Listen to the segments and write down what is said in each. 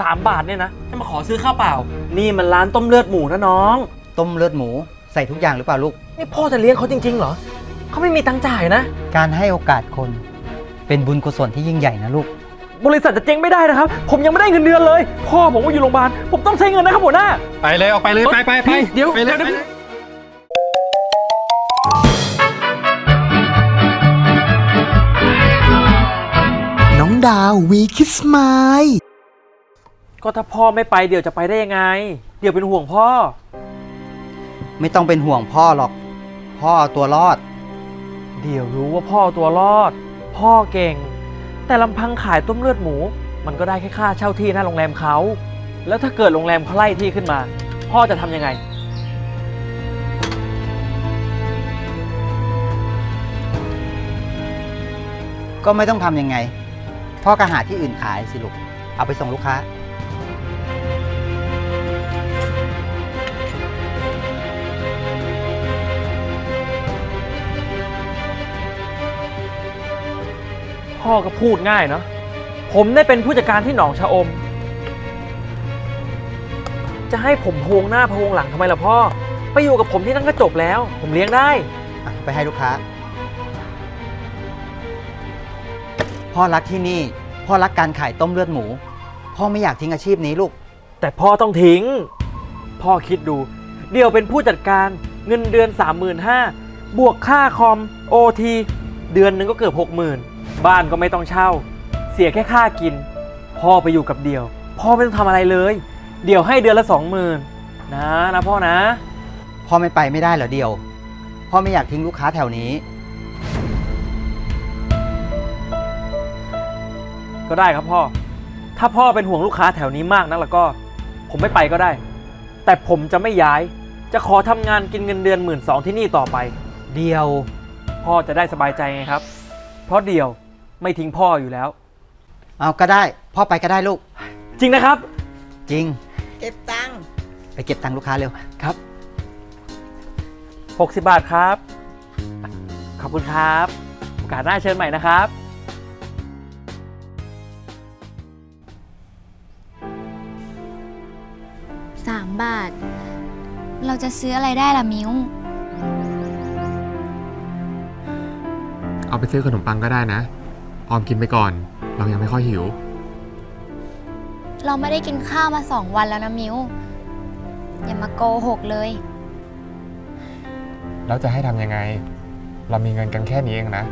สามบาทเนี่ยนะจะมาขอซื้อข้าวเปล่า นี่มันร้านต้มเลือดหมูนะน้อง ต้มเลือดหมูใส่ทุกอย่างหรือเปล่าลูก นี่พ่อจะเลี้ยงเขาจริงๆเหรอเขาไม่มีตังค์จ่ายนะ การให้โอกาสคน เป็นบุญกุศลที่ยิ่งใหญ่นะลูก บริษัทจะเจ๊งไม่ได้นะครับ ผมยังไม่ได้เงินเดือนเลย พ่อผมก็อยู่โรงพยาบาลผมต้องใช้เงินนะครับหัวหน้า ไปเลยออกไปเลยไปไปไปพี่เดี๋ยวไปเลยเดี๋ยว ไปเลยน้องดาววีคิสมาย ก็ถ้าพ่อไม่ไปเดี๋ยวจะไปได้ยังไง เดี๋ยวเป็นห่วงพ่อ ไม่ต้องเป็นห่วงพ่อหรอก พ่อเอาตัวรอด เดี๋ยวรู้ว่าพ่อตัวรอด พ่อเก่ง แต่ลำพังขายต้มเลือดหมู มันก็ได้แค่ค่าเช่าที่หน้าโรงแรมเขา แล้วถ้าเกิดโรงแรมเขาไล่ที่ขึ้นมา พ่อจะทำยังไง ก็ไม่ต้องทำยังไง พ่อก็หาที่อื่นขายสิลูก เอาไปส่งลูกค้า พ่อก็พูดง่ายเนาะผมได้เป็นผู้จัดการที่หนองชะอม จะให้ผมพวงหน้าพวงหลังทำไมล่ะพ่อ ไปอยู่กับผมที่นั่นก็จบแล้ว ผมเลี้ยงได้ อะไปให้ลูกค้า พ่อรักที่นี่ พ่อรักการขายต้มเลือดหมู พ่อไม่อยากทิ้งอาชีพนี้ลูก แต่พ่อต้องทิ้ง พ่อคิดดู เดี๋ยวเป็นผู้จัดการเงินเดือน 35,000บวกค่าคอมโอทีเดือนหนึ่งก็เกือบ60,000 บ้านก็ไม่ต้องเช่า เสียแค่ค่ากิน พ่อไปอยู่กับเดี่ยว พ่อไม่ต้องทำอะไรเลย เดี่ยวให้เดือนละ20,000นะนะพ่อนะ พ่อไม่ไปไม่ได้เหรอเดียว พ่อไม่อยากทิ้งลูกค้าแถวนี้ ก็ได้ครับพ่อ ถ้าพ่อเป็นห่วงลูกค้าแถวนี้มากนักแล้วก็ ผมไม่ไปก็ได้ แต่ผมจะไม่ย้าย จะขอทำงานกินเงินเดือนหมื่นสองที่นี่ต่อไป เดียว พ่อจะได้สบายใจไงครับ เพราะเดียว ไม่ทิ้งพ่ออยู่แล้ว เอาก็ได้ พ่อไปก็ได้ลูก จริงนะครับ จริง เก็บตังค์ไปเก็บตังค์ลูกค้าเร็ว ครับ 60 บาทครับ ขอบคุณครับ โอกาสหน้าเชิญใหม่นะครับ สามบาท เราจะซื้ออะไรได้ล่ะมิวเอาไปซื้อขนมปังก็ได้นะ ออมกินไปก่อน เรายังไม่ค่อยหิว เราไม่ได้กินข้าวมาสองวันแล้วนะมิวอย่ามาโกหกเลย แล้วจะให้ทำยังไง เรามีเงินกันแค่นี้เองนะ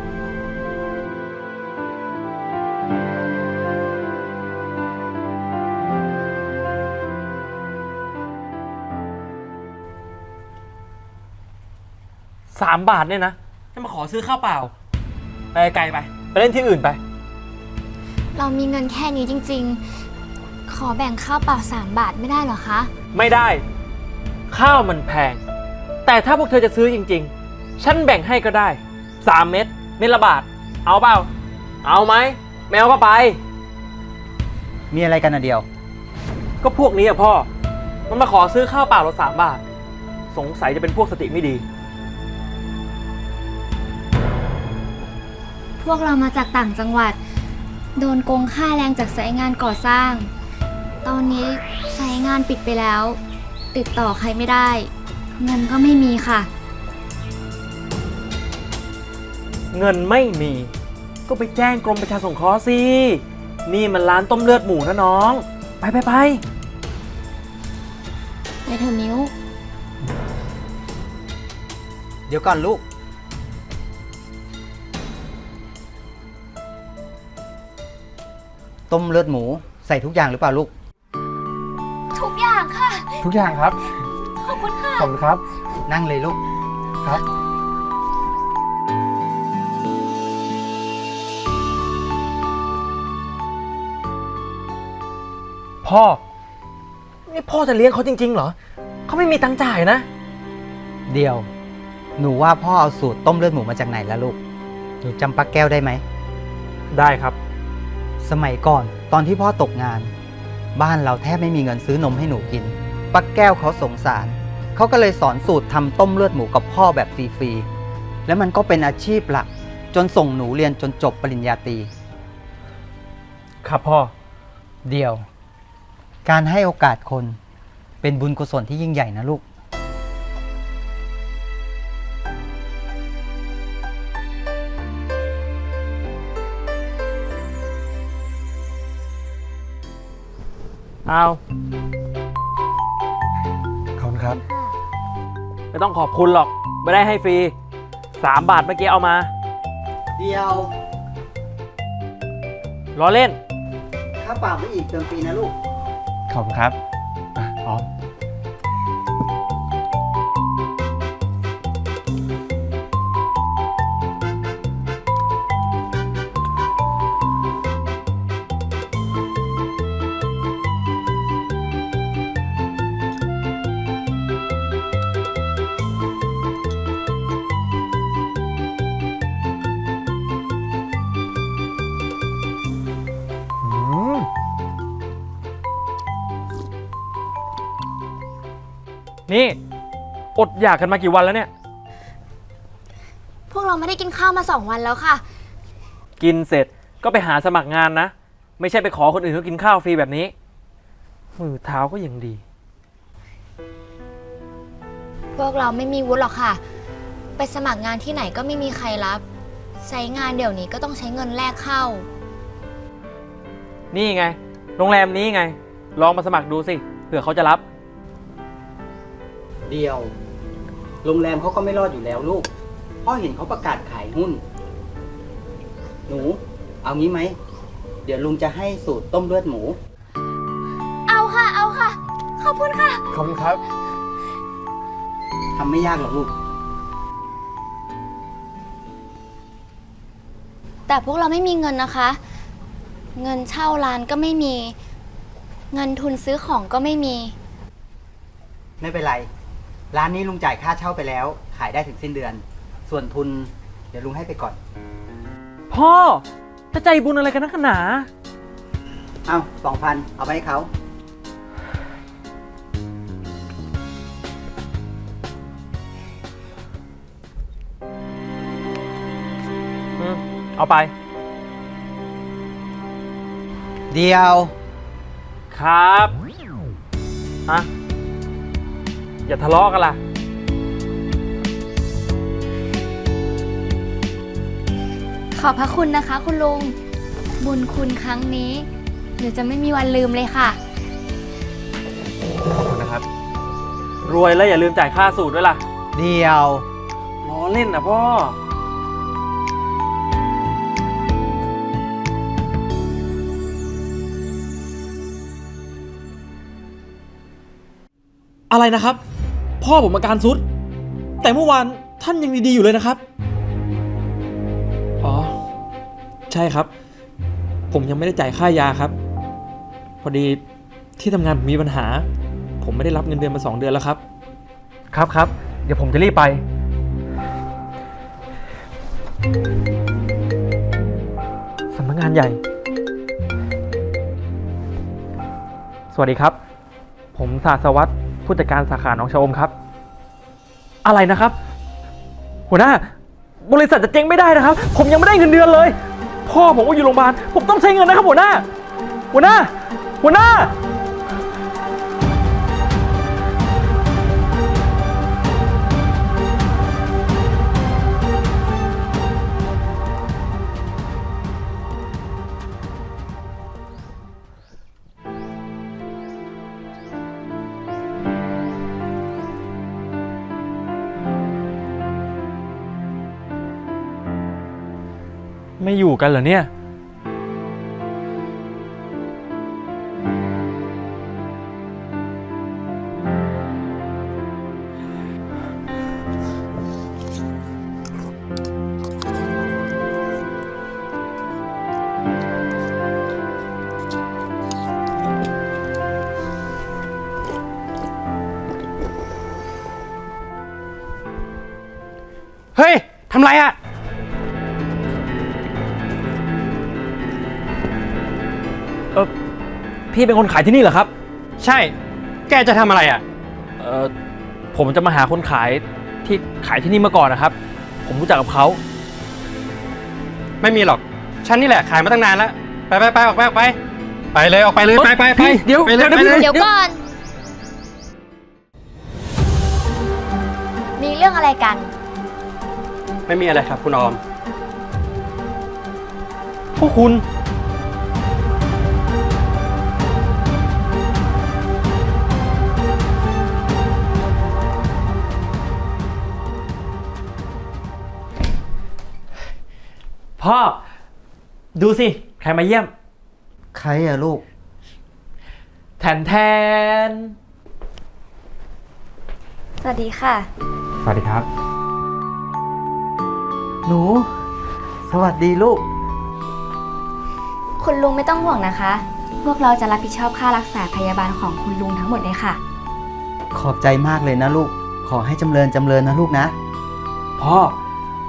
3บาทเนี่ยนะจะมาขอซื้อข้าวเปล่า ไปไกลไป ไปเล่นที่อื่นไป เรามีเงินแค่นี้จริงๆ ขอแบ่งข้าวเปล่าสามบาทไม่ได้เหรอคะ ไม่ได้ ข้าวมันแพง แต่ถ้าพวกเธอจะซื้อจริง ๆ ฉันแบ่งให้ก็ได้3เม็ดเม็ดละบาท เอาเปล่า เอาไหมแมวก็ไป มีอะไรกันนะเดียว ก็พวกนี้อะพ่อ มันมาขอซื้อข้าวเปล่าเราสามบาท สงสัยจะเป็นพวกสติไม่ดี พวกเรามาจากต่างจังหวัด โดนโกงค่าแรงจากสายงานก่อสร้าง ตอนนี้สายงานปิดไปแล้ว ติดต่อใครไม่ได้ เงินก็ไม่มีค่ะ เงินไม่มี ก็ไปแจ้งกรมประชาสงเคราะห์สิ นี่มันร้านต้มเลือดหมูนะน้อง ไปไปไปไปเถอะมิวเดี๋ยวก่อนลูก ต้มเลือดหมูใส่ทุกอย่างหรือเปล่าลูก ทุกอย่างค่ะ ทุกอย่างครับ ขอบคุณค่ะ ขอบคุณครับ นั่งเลยลูกครับ พ่อ นี่พ่อจะเลี้ยงเขาจริง ๆ เหรอ เขาไม่มีตังค์จ่ายนะ เดียว หนูว่าพ่อเอาสูตรต้มเลือดหมูมาจากไหนแล้วลูก หนูจำปักแก้วได้ไหม ได้ครับ สมัยก่อนตอนที่พ่อตกงาน บ้านเราแทบไม่มีเงินซื้อนมให้หนูกิน ปักแก้วเขาสงสาร เขาก็เลยสอนสูตรทำต้มเลือดหมูกับพ่อแบบฟรีๆ แล้วมันก็เป็นอาชีพหลัก จนส่งหนูเรียนจนจบปริญญาตรี ครับพ่อ เดียว การให้โอกาสคนเป็นบุญกุศลที่ยิ่งใหญ่นะลูก เอาขอบคุณครับ ไม่ต้องขอบคุณหรอก ไม่ได้ให้ฟรีสามบาทเมื่อกี้เอามา เดียวล้อเล่นถ้าเปล่าไม่อีกเติมฟรีนะลูก ขอบคุณครับ อดอยากกันมากี่วันแล้วเนี่ย พวกเราไม่ได้กินข้าวมาสองวันแล้วค่ะ กินเสร็จก็ไปหาสมัครงานนะ ไม่ใช่ไปขอคนอื่นเขากินข้าวฟรีแบบนี้ มือเท้าก็ยังดี พวกเราไม่มีวุฒิหรอกค่ะ ไปสมัครงานที่ไหนก็ไม่มีใครรับ ใช้งานเดี๋ยวนี้ก็ต้องใช้เงินแลกเข้า นี่ไง โรงแรมนี้ไง ลองมาสมัครดูสิเผื่อเขาจะรับ เดียว โรงแรมเขาก็ไม่รอดอยู่แล้วลูก พ่อเห็นเขาประกาศขายหุ้น หนู เอางี้ไหม เดี๋ยวลุงจะให้สูตรต้มเลือดหมู เอาค่ะ เอาค่ะ ขอบคุณค่ะ ขอบคุณครับ ทำไม่ยากหรอกลูก แต่พวกเราไม่มีเงินนะคะ เงินเช่าร้านก็ไม่มี เงินทุนซื้อของก็ไม่มี ไม่เป็นไร ร้านนี้ลุงจ่ายค่าเช่าไปแล้ว ขายได้ถึงสิ้นเดือน ส่วนทุน เดี๋ยวลุงให้ไปก่อน พ่อจะใจบุญอะไรกันนักหนา เอาสองพันเอาไปให้เขา อืมเอาไป เดียว ครับอะ อย่าทะเลาะกันล่ะ ขอบพระคุณนะคะ คุณลุง บุญคุณครั้งนี้หนูจะไม่มีวันลืมเลยค่ะ ขอบคุณนะครับ รวยแล้วอย่าลืมจ่ายค่าสูตรด้วยล่ะเดียว ล้อเล่นนะพ่อ อะไรนะครับ พ่อผมอาการซุด แต่เมื่อวานท่านยังดีๆอยู่เลยนะครับ อ๋อ ใช่ครับ ผมยังไม่ได้จ่ายค่ายาครับ พอดีที่ทำงานผมมีปัญหา ผมไม่ได้รับเงินเดือนมาสองเดือนแล้วครับ ครับครับ เดี๋ยวผมจะรีบไป สำนักงานใหญ่ สวัสดีครับ ผมศาสวัตร ผู้จัดการสาขาหนองชะอมครับ อะไรนะครับ หัวหน้า บริษัทจะเจ๊งไม่ได้นะครับ ผมยังไม่ได้เงินเดือนเลย พ่อผมก็อยู่โรงพยาบาลผมต้องใช้เงินนะครับหัวหน้า หัวหน้า หัวหน้า ไม่อยู่กันเหรอเนี่ย พี่เป็นคนขายที่นี่เหรอครับ ใช่ แกจะทำอะไรอะเออผมจะมาหาคนขายที่ขายที่นี่มาก่อนนะครับ ผมรู้จักกับเขาไม่มีหรอก ฉันนี่แหละขายมาตั้งนานแล้ว ไปไปไปออกไปออกไป ไปเลยออกไปเลยไปไปไปเดี๋ยวไปเลยเดี๋ยวไปเลย เดี๋ยวก่อน มีเรื่องอะไรกัน ไม่มีอะไรครับคุณออม พวกคุณ พ่อ ดูสิ ใครมาเยี่ยม ใครอะลูก แทนแทน สวัสดีค่ะ สวัสดีครับ หนู สวัสดีลูก คุณลุงไม่ต้องห่วงนะคะ พวกเราจะรับผิดชอบค่ารักษาพยาบาลของคุณลุงทั้งหมดเลยค่ะ ขอบใจมากเลยนะลูก ขอให้จำเริญจำเริญนะลูกนะ พ่อ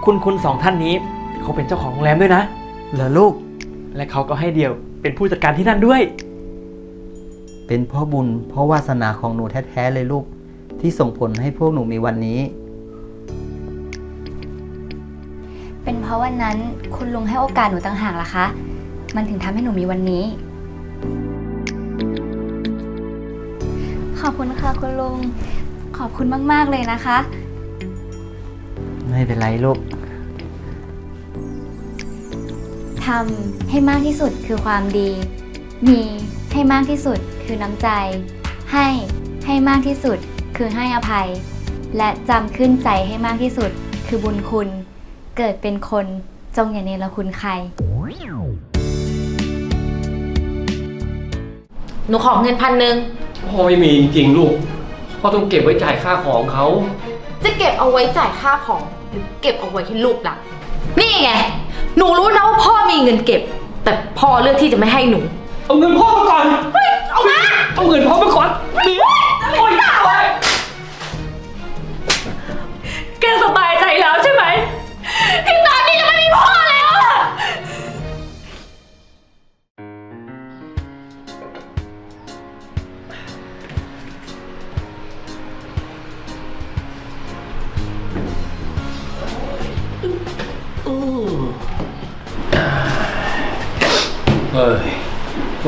คุณคุณสองท่านนี้ เขาเป็นเจ้าของโรงแรมด้วยนะ เหรอลูก และเขาก็ให้เดียวเป็นผู้จัดการที่นั่นด้วย เป็นเพ่อบุญเพ่อวาสนาของหนูแท้ ๆ เลยลูก ที่ส่งผลให้พวกหนูมีวันนี้ เป็นเพราะวันนั้นคุณลุงให้โอกาสหนูต่างหากล่ะคะ มันถึงทำให้หนูมีวันนี้ ขอบคุณค่ะคุณลุง ขอบคุณมาก ๆ เลยนะคะ ไม่เป็นไรลูก ทำให้มากที่สุดคือความดี มีให้มากที่สุดคือน้ำใจ ให้ให้มากที่สุดคือให้อภัย และจำขึ้นใจให้มากที่สุดคือบุญคุณ เกิดเป็นคนจงอย่าเนรคุณใคร หนูขอเงินพันหนึ่งพ่อไม่มีจริงๆลูก พ่อต้องเก็บไว้จ่ายค่าของเขา จะเก็บเอาไว้จ่ายค่าของ หรือเก็บเอาไว้ให้ลูกล่ะนี่ไง หนูรู้นะว่าพ่อมีเงินเก็บ แต่พ่อเลือกที่จะไม่ให้หนู เอาเงินพ่อมาก่อนเฮ้ยเอามาเอาเงินพ่อมาก่อนนี่โอ๊ยโอ๊ยแกสบายใจแล้วใช่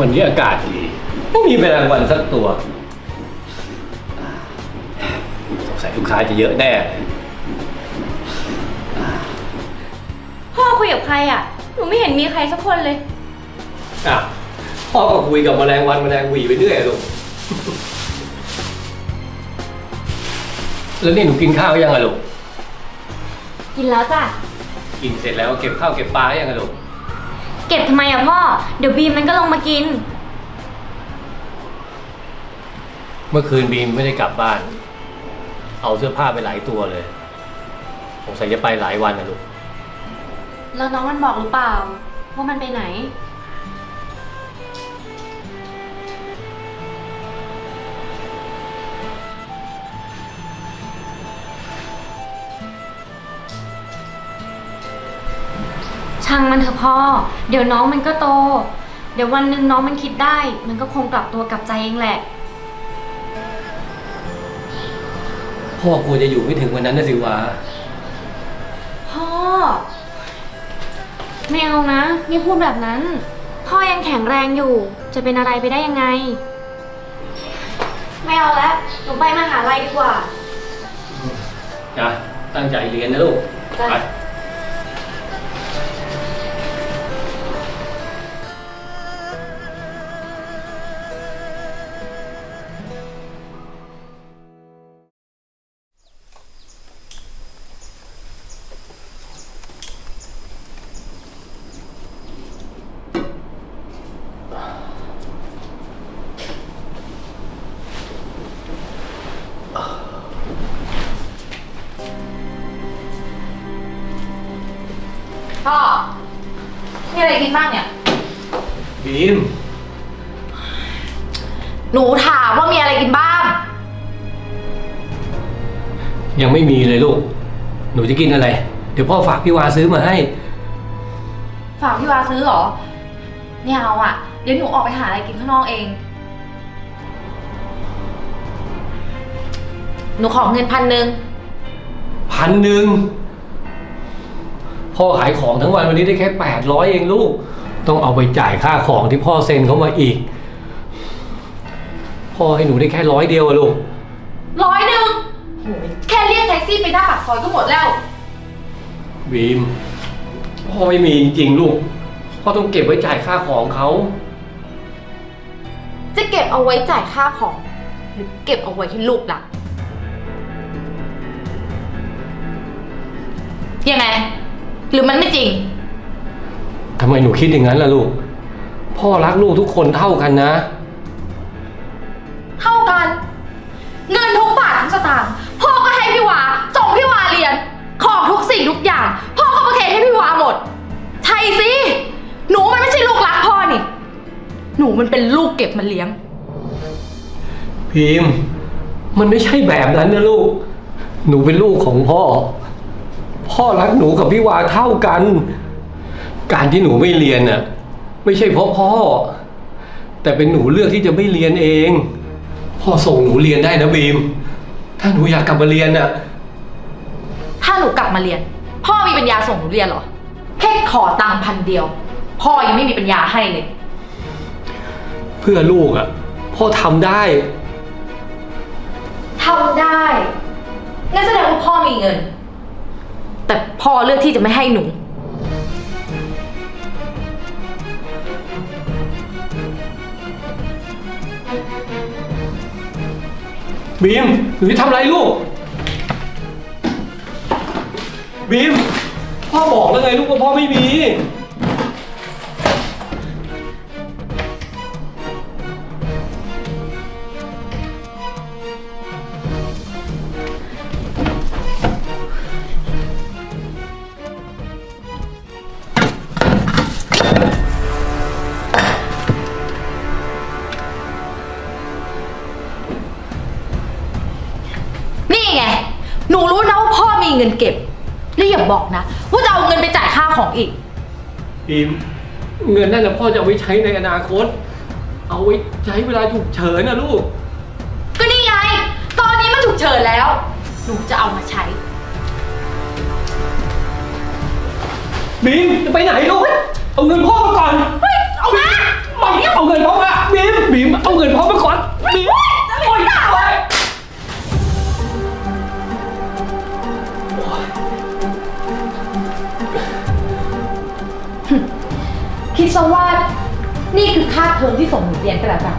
วันนี้อากาศดีไม่มีแมลงวันสักตัวสงสัยลูกค้าจะเยอะแน่เลยพ่อคุยกับใครอะ หนูไม่เห็นมีใครสักคนเลย อะพ่อก็คุยกับแมลงวันแมลงหวีไปเรื่อยลูก แล้วนี่หนูกินข้าวยังอะลูก กินแล้วจ้ะ กินเสร็จแล้วเก็บข้าวเก็บปลายังอะลูกเก็บทำไมอะพ่อ เดี๋ยวบีมมันก็ลงมากิน เมื่อคืนบีมไม่ได้กลับบ้าน เอาเสื้อผ้าไปหลายตัวเลยสงสัยจะไปหลายวันนะลูก แล้วน้องมันบอกหรือเปล่า ว่ามันไปไหนางมันเถอะพ่อ เดี๋ยวน้องมันก็โต เดี๋ยววันหนึ่งน้องมันคิดได้ มันก็คงกลับตัวกลับใจเองแหละ พ่อกลัวจะอยู่ไม่ถึงวันนั้นนะสิวะ พ่อ ไม่เอานะไม่พูดแบบนั้น พ่อยังแข็งแรงอยู่ จะเป็นอะไรไปได้ยังไง ไม่เอาแล้วหนูไปมหาลัยดีกว่าจ้ะตั้งใจเรียนนะลูก จ้ะ ไป บีม หนูถามว่ามีอะไรกินบ้าง ยังไม่มีเลยลูก หนูจะกินอะไร เดี๋ยวพ่อฝากพี่วาซื้อมาให้ ฝากพี่วาซื้อเหรอไม่เอาอะ เดี๋ยวหนูออกไปหาอะไรกินข้างนอกเอง หนูขอเงินพันหนึ่งพันหนึ่งพ่อขายของทั้งวันวันนี้ได้แค่แปดร้อยเองลูก ต้องเอาไปจ่ายค่าของที่พ่อเซ็นเขามาอีก พ่อให้หนูได้แค่ร้อยเดียวอะลูก ร้อยหนึ่งโอ้ยแค่เรียกแท็กซี่ไปหน้าปากซอยก็หมดแล้ว บีม พ่อไม่มีจริงๆลูก พ่อต้องเก็บไว้จ่ายค่าของเขา จะเก็บเอาไว้จ่ายค่าของ หรือเก็บเอาไว้ให้ลูกล่ะ ยังไง หรือมันไม่จริง ทำไมหนูคิดอย่างนั้นล่ะลูก พ่อรักลูกทุกคนเท่ากันนะ เท่ากัน เงินทุกบาททุกสตางค์พ่อก็ให้พี่วาส่งพี่วาเรียน ของทุกสิ่งทุกอย่าง พ่อก็ประเคนให้พี่วาหมด ใช่สิ หนูมันไม่ใช่ลูกรักพ่อนี่ หนูมันเป็นลูกเก็บมาเลี้ยง พิมพ์ มันไม่ใช่แบบนั้นนะลูก หนูเป็นลูกของพ่อ พ่อรักหนูกับพี่วาเท่ากัน การที่หนูไม่เรียนน่ะไม่ใช่เพราะพ่อ แต่เป็นหนูเลือกที่จะไม่เรียนเอง พ่อส่งหนูเรียนได้นะบีม ถ้าหนูอยากกลับมาเรียนน่ะ ถ้าหนูกลับมาเรียน พ่อมีปัญญาส่งหนูเรียนเหรอ แค่ขอตังค์พันเดียว พ่อยังไม่มีปัญญาให้เลย เพื่อลูกอะ พ่อทำได้ ทำได้ งั้นแสดงว่าพ่อมีเงิน แต่พ่อเลือกที่จะไม่ให้หนู บีมหรือทำไรลูก บีม พ่อบอกแล้วไงลูกว่าพ่อไม่มี เงินเก็บ แล้วอย่าบอกนะ ว่าจะเอาเงินไปจ่ายค่าของอีก บีมเงินนั่นนะพ่อจะเอาไว้ใช้ในอนาคต เอาไว้ใช้เวลาฉุกเฉินนะลูก ก็นี่ไง ตอนนี้มันฉุกเฉินแล้ว หนูจะเอามาใช้ บีมจะไปไหนลูก เอาเงินพ่อมาก่อนเฮ้ยเอามาบอกเนี่ยเอาเงินพ่อมาบีมบีมเอาเงินพ่อ คือค่าเทอมที่ส่งหนูเรียนก็แล้วกัน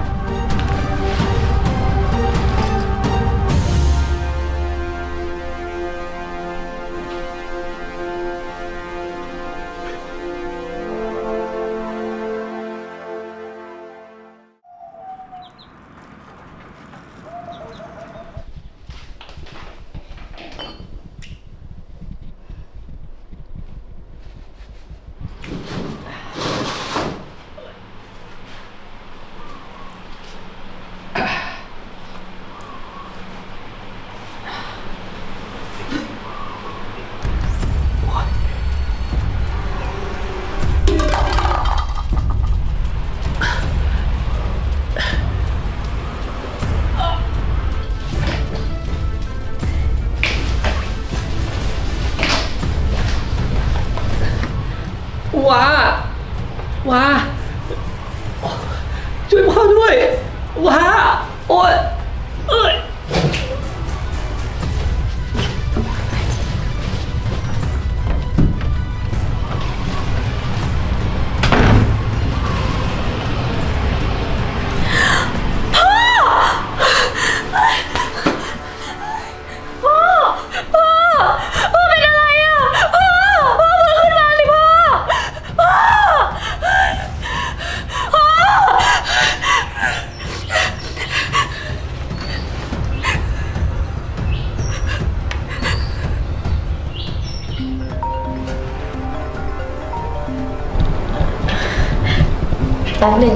แป๊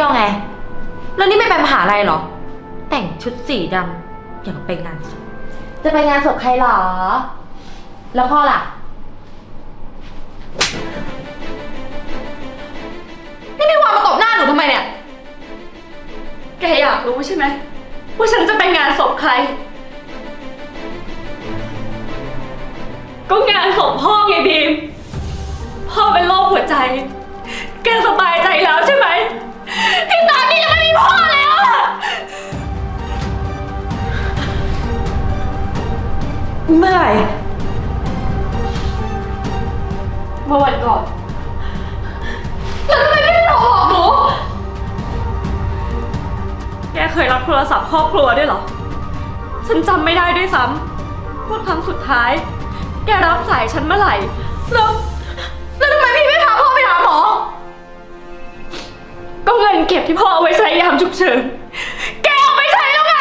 ที่ยวไง แล้วนี่ไม่ไปมหาลัยเหรอ แต่งชุดสีดำอย่างไปงานศพ จะไปงานศพใครเหรอ แล้วพ่อล่ะ นี่พี่วานมาตบหน้าหนูทำไมเนี่ย แกอยากรู้ใช่ไหมว่าฉันจะไปงานศพใคร ก็งานศพพ่อไงบีม พ่อเป็นโรคหัวใจ แกสบายใจแล้วใช่ไหม พ่อแล้วอะเมื่อไหร่ เมื่อวันก่อน แล้วทำไมไม่ได้โทรบอกหนู แกเคยรับโทรศัพท์ครอบครัวด้วยเหรอ ฉันจำไม่ได้ด้วยซ้ำว่าครั้งสุดท้าย แกรับสายฉันเมื่อไหร่ แล้ว แล้วทำไมพี่ไม่พาพ่อไปหาหมอ ก็เงินเก็บที่พ่อเอามฉุกเฉิน แกเอาไปใช้แล้วไง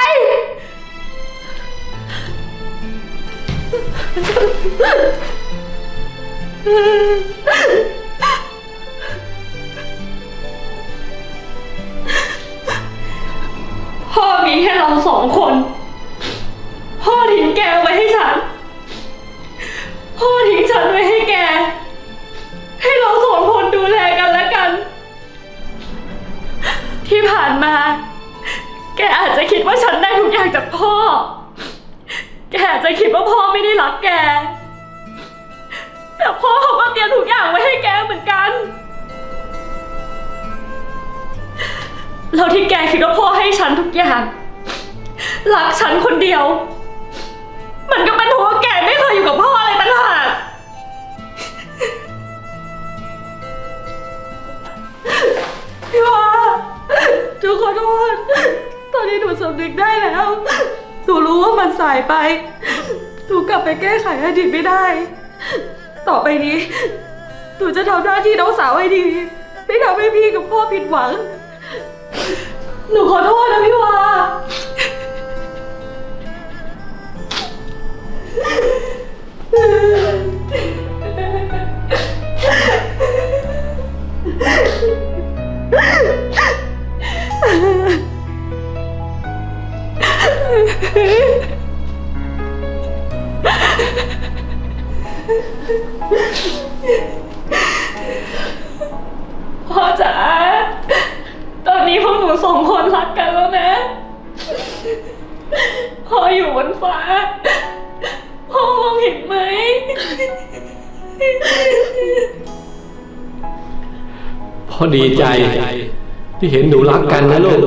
พ่ แล้วที่แกคิดว่าพ่อให้ฉันทุกอย่างรักฉันคนเดียว มันก็เป็นเพราะว่าแกไม่เคยอยู่กับพ่อเลยต่างหากพี่ว่าหนูขอโทษตอนนี้หนูสำนึกได้แล้วหนูรู้ว่ามันสายไปหนูกลับไปแก้ไขอดีตไม่ได้ ต่อไปนี้หนูจะทำหน้าที่น้องสาวให้ดี ไม่ทำให้พี่กับพ่อผิดหวัง หนูขอโทษนะพี่วาพ่ ดีใจ ที่เห็นหนูรักกันนะลูก